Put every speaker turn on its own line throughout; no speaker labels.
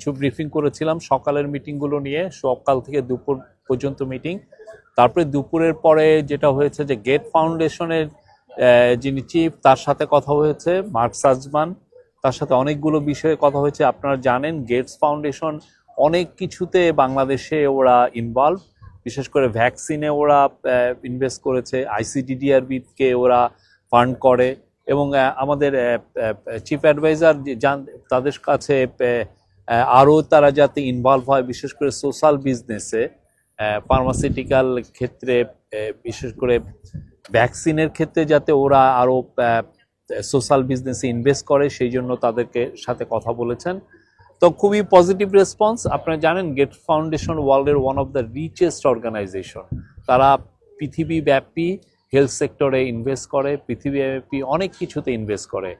কিছু ব্রিফিং করেছিলাম। সকালের মিটিংগুলো নিয়ে, সকাল থেকে দুপুর পর্যন্ত মিটিং তারপরে দুপুরের পরে যেটা হয়েছে যে গেট ফাউন্ডেশনের যিনি চিফ তার সাথে কথা হয়েছে মার্ক সাজমান তার সাথে অনেকগুলো বিষয়ে কথা হয়েছে। আপনারা জানেন গেটস ফাউন্ডেশন অনেক কিছুতে বাংলাদেশে ওরা ইনভলভ বিশেষ করে ভ্যাকসিনে ওরা ইনভেস্ট করেছে। আইসিডিডিআরবিকে ওরা ফান্ড করে। এবং আমাদের চিফ অ্যাডভাইজার যান তাদের কাছে আরও তারা যাতে ইনভলভ হয়, বিশেষ করে সোশ্যাল বিজনেসে ফার্মাসিউটিক্যাল ক্ষেত্রে বিশেষ করে ভ্যাকসিনের ক্ষেত্রে যাতে ওরা আরও সোশ্যাল বিজনেসে ইনভেস্ট করে, সেই জন্য তাদেরকে সাথে কথা বলেছেন। তো খুবই পজিটিভ রেসপন্স আপনারা জানেন গেট ফাউন্ডেশন ওয়ার্ল্ডের one of the richest organization তারা পৃথিবীব্যাপী হেলথ সেক্টরে ইনভেস্ট করে, পৃথিবীব্যাপী অনেক কিছুতে ইনভেস্ট করে।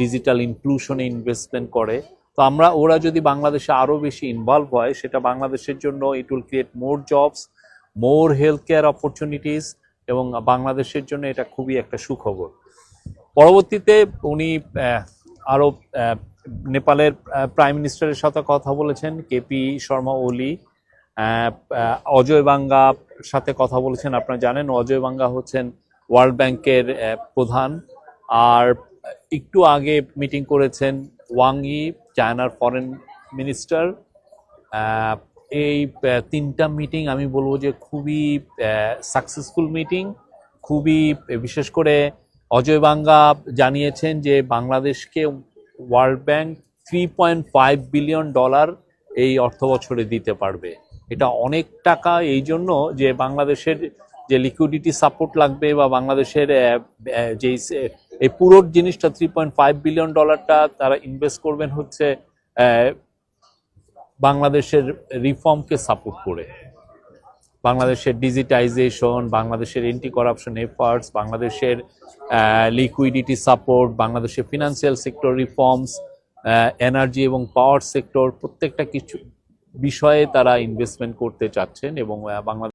ডিজিটাল ইনক্লুশনে ইনভেস্টমেন্ট করে। তো আমরা ওরা যদি বাংলাদেশে আরও বেশি ইনভলভ হয় সেটা বাংলাদেশের জন্য it will create more jobs more health care opportunities এবং বাংলাদেশের জন্য এটা খুবই একটা সুখবর। পরবর্তীতে উনি আহ, আরও নেপালের প্রাইম মিনিস্টারের সাথে কথা বলেছেন কেপি শর্মা ওলি অজয় বাঙ্গা সাথে কথা বলেছেন আপনারা জানেন অজয় বাঙ্গা হচ্ছেন ওয়ার্ল্ড ব্যাংকের প্রধান। আর একটু আগে মিটিং করেছেন ওয়াং ই চায়নার ফরেন মিনিস্টার এই তিনটা মিটিং আমি বলব যে খুবই সাকসেসফুল মিটিং খুবই বিশেষ করে অজয় বাঙ্গা জানিয়েছেন যে বাংলাদেশকে World Bank three point five billion dollar এই অর্থ বছরে দিতে পারবে। এটা অনেক টাকা, এই জন্য যে বাংলাদেশের যে লিকুইডিটি সাপোর্ট লাগবে বা বাংলাদেশের যেই এই পুরো জিনিসটা থ্রি পয়েন্ট ফাইভ বিলিয়ন ডলারটা তারা ইনভেস্ট করবেন হচ্ছে বাংলাদেশের রিফর্মকে সাপোর্ট করে। বাংলাদেশের ডিজিটাইজেশন বাংলাদেশের এন্টি করাপশন এফার্টস বাংলাদেশের লিকুইডিটি সাপোর্ট বাংলাদেশের ফিনান্সিয়াল সেক্টর রিফর্মস এনার্জি এবং পাওয়ার সেক্টর প্রত্যেকটা কিছু বিষয়ে তারা ইনভেস্টমেন্ট করতে চাচ্ছেন এবং বাংলাদেশ